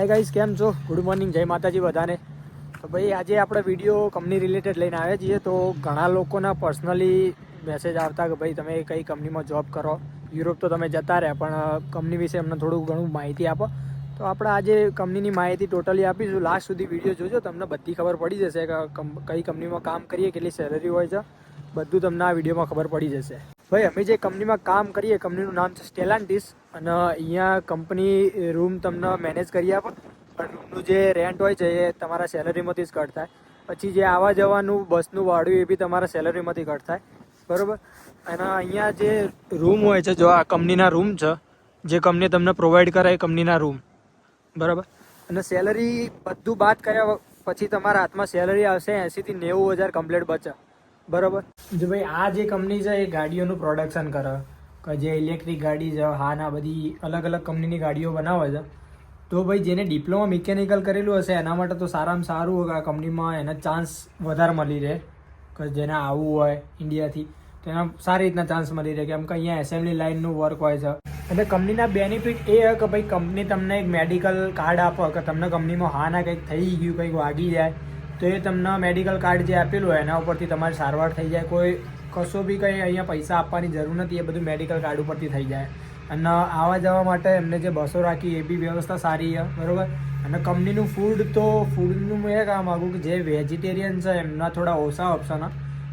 Hi guys કેમ છો? Good morning જય માતાજી બધાને. તો ભાઈ, આજે આપણે વીડિયો કંપની રિલેટેડ લઈને આવ્યા છીએ, તો ઘણા લોકોના પર્સનલી મેસેજ આવતા કે ભાઈ, તમે કઈ કંપનીમાં જોબ કરો? યુરોપ તો તમે જતા રહ્યા, પણ કંપની વિશે અમને થોડું ઘણું માહિતી આપો. તો આપણે આજે કંપનીની માહિતી ટોટલી આપીશું. લાસ્ટ સુધી વીડિયો જોજો, તમને બધી ખબર પડી જશે કે કઈ કંપનીમાં કામ કરીએ, કેટલી સેલરી હોય છે. બધું તમને આ વિડીયોમાં ખબર પડી જશે. ભાઈ, અમે જે કંપનીમાં કામ કરીએ કંપનીનું નામ છે સ્ટેલાન્ટિસ અને અહીંયા કંપની રૂમ તમને મેનેજ કરી આપો. પણ રૂમનું જે રેન્ટ હોય છે, એ તમારા સેલરીમાંથી જ કટ થાય. પછી જે આવવા જવાનું બસનું ભાડું, એ બી તમારા સેલરીમાંથી કટ થાય. બરોબર? અને અહીંયા જે રૂમ હોય છે, જો આ કંપનીના રૂમ છે, જે કંપની તમને પ્રોવાઈડ કરે, એ કંપનીના રૂમ બરાબર? અને સેલરી બધું બાદ કર્યા પછી તમારા હાથમાં સેલરી આવશે એંસીથી નેવું હજાર કમ્પ્લેટ બચે. બરાબર? જો ભાઈ, આ જે કંપની છે, એ ગાડીઓનું પ્રોડક્શન કરે. કે જે ઇલેક્ટ્રિક ગાડી છે, હા ના બધી અલગ અલગ કંપનીની ગાડીઓ બનાવે છે. તો ભાઈ, જેને ડિપ્લોમા મિકેનિકલ કરેલું હશે, એના માટે તો સારામાં સારું હોય આ કંપનીમાં એને ચાન્સ વધારે મળી રહે. કે જેને આવવું હોય ઇન્ડિયાથી તો એના સારી રીતના ચાન્સ મળી રહે. કેમ કે અહીંયા એસેમ્બલી લાઇનનું વર્ક હોય છે. અને કંપનીના બેનિફિટ એ કે ભાઈ કંપની તમને એક મેડિકલ કાર્ડ આપે, કે તમને કંપનીમાં હા ના કંઈક થઈ ગયું, કંઈક વાગી જાય. તો એ તમને મેડિકલ કાર્ડ જે આપેલું હોય એના ઉપરથી તમારી સારવાર થઈ જાય. કોઈ કશો બી કંઈ અહીંયા પૈસા આપવાની જરૂર નથી, એ બધું મેડિકલ કાર્ડ ઉપરથી થઈ જાય. અને આવવા જવા માટે એમને જે બસો રાખી, એ બી વ્યવસ્થા સારી છે, બરોબર? અને કંપનીનું ફૂડ તો ફૂડનું મેં એ કહેવા માગું કે જે વેજીટેરિયન છે, એમના થોડા ઓછા ઓપ્શન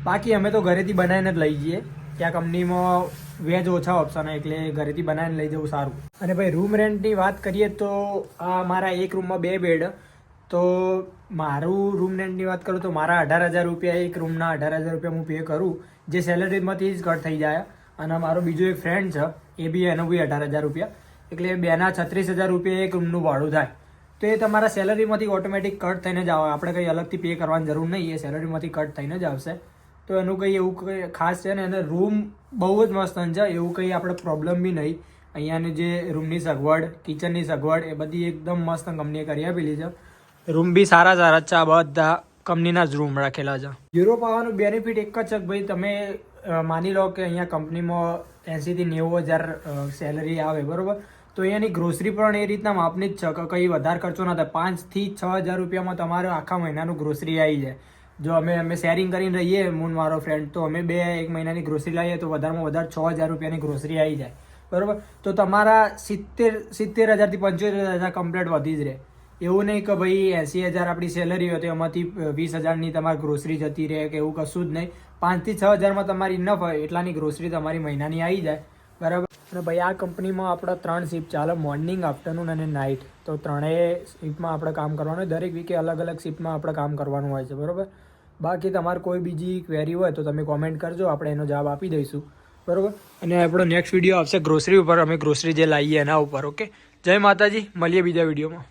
બાકી અમે તો ઘરેથી બનાવીને જ લઈ જઈએ. ત્યાં કંપનીમાં વેજ ઓછા ઓપ્શન એટલે ઘરેથી બનાવીને લઈ જવું સારું. અને ભાઈ રૂમ રેન્ટની વાત કરીએ તો આ મારા એક રૂમમાં બે બેડ તો મારું રૂમ રેન્ટની વાત કરું તો મારા અઢાર હજાર રૂપિયા એક રૂમના અઢાર હજાર રૂપિયા હું પે કરું, જે સેલરીમાંથી જ કટ થઈ જાય. અને મારો બીજો એક ફ્રેન્ડ છે, એ બી એનો બી અઢાર હજાર રૂપિયા. એટલે બેના છત્રીસ હજાર રૂપિયા એક રૂમનું ભાડું થાય. તો એ તમારા સેલરીમાંથી ઓટોમેટિક કટ થઈને જ આવે. આપણે કંઈ અલગથી પે કરવાની જરૂર નહીં, એ સેલરીમાંથી કટ થઈને જ આવશે. તો એનું કંઈ એવું કંઈ ખાસ છે ને એને રૂમ બહુ જ મસ્ત છે, એવું કંઈ આપણે પ્રોબ્લેમ બી નહીં. અહીંયાની જે રૂમની સગવડ કિચનની સગવડ, એ બધી એકદમ મસ્ત કંપનીએ કરી આપેલી છે. રૂમ બી સારા સારા છે. બધા કંપનીના જ રૂમ રાખેલા છે. યુરોપ આવવાનું બેનિફિટ એક જ છે ભાઈ તમે માની લો કે અહીંયા કંપનીમાં એંસીથી નેવું હજાર સેલરી આવે, બરોબર? તો અહીંયાની ગ્રોસરી પણ એ રીતના માપની જ છે કંઈ વધારે ખર્ચો ના થાય. પાંચથી છ હજાર રૂપિયામાં તમારે આખા મહિનાનું ગ્રોસરી આવી જાય. જો અમે અમે શેરિંગ કરીને રહીએ મૂન મારો ફ્રેન્ડ તો અમે બે એક મહિનાની ગ્રોસરી લાવીએ, તો વધારેમાં વધારે છ હજાર રૂપિયાની ગ્રોસરી આવી જાય. બરોબર? તો તમારા સિત્તેર સિત્તેર હજારથી પંચોતેર હજાર કમ્પ્લીટ વધી જ રહે. એવું નહીં કે ભાઈ એંસી હજાર આપણી સેલરી હોય તો એમાંથી વીસ હજારની તમારી ગ્રોસરી જતી રહે કે એવું કશું જ નહીં. પાંચથી છ હજારમાં તમારી ઇનફ હોય, એટલાની ગ્રોસરી તમારી મહિનાની આવી જાય. બરાબર? અને ભાઈ આ કંપનીમાં આપણા ત્રણ શિફ્ટ ચાલે મોર્નિંગ આફ્ટરનૂન અને નાઇટ તો ત્રણેય શિફ્ટમાં આપણે કામ કરવાનું હોય. દરેક વીકે અલગ અલગ શિફ્ટમાં આપણે કામ કરવાનું હોય છે, બરાબર? બાકી તમારે કોઈ બીજી ક્વેરી હોય તો તમે કોમેન્ટ કરજો, આપણે એનો જવાબ આપી દઈશું. બરાબર? અને આપણો નેક્સ્ટ વીડિયો આવશે ગ્રોસરી ઉપર. અમે ગ્રોસરી જે લાવીએ એના ઉપર ઓકે જય માતાજી. મળીએ બીજા વિડીયોમાં